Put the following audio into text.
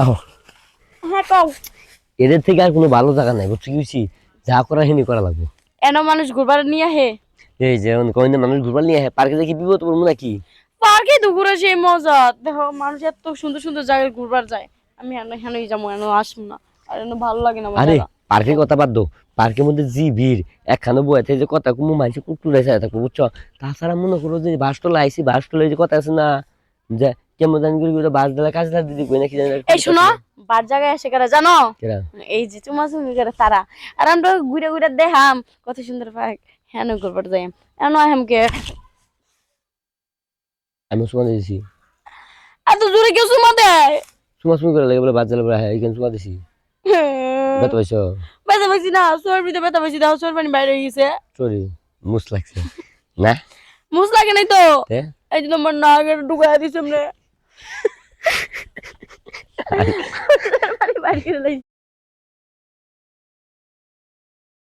আহো হ্যাঁ কও। এদের থেকে আর কোনো ভালো জায়গা নাই বুঝছি কি যা করা হেনি করা লাগবে। এন মানুষ ঘুরবার নিয়ে হে এই যে কদিন মানুষ ঘুরবার নিয়ে আহে পার্কে দেখি বিপদ পড়ব নাকি পার্কে তো ঘুরে সেই মজা। দেখো মানুষ এত সুন্দর সুন্দর জায়গায় ঘুরবার যায়। আমি হেন হেনই যাব হেন আসব না। আর এন ভালো লাগে না আরে। পার্কের কথা বাদ দো। পার্কের মধ্যে জি ভিড় একখানে বইতে যে কথা কুমু মানসি কুটুরে চাই থাকব বুঝছ? তাছাড়া মনে করো যে বাসটলা আইসি বাসটলা যে কথা আছে না যে কেমন জানি করে করে বাস দিলে কাজ দিদি কই নাকি জানি এই শোনো বার জায়গায় এসে করে জানো? এই যে চুমা চুমি করে তারা। আর আমরা ঘুরে ঘুরে দেখাম কত সুন্দর পার্ক। হেন ঘুরবার যাই। এন হেমকে। আমি সুমা দিয়েছি এত জোরে কেউ চুমা দেয়। সুমা সুমি করে লাগে বলে বাস দিলে বলে হ্যাঁ এইখানে সুমা দিছি। বেত পাইছো? না দাও সোয়ার পানি বাইরে হয়ে গেছে সরি মুস লাগছে। না? মুস লাগে নাই তো? এই যে তোমার নাগের ঢুকাই দিছে আমরা পানি বাইরে করে লাইছি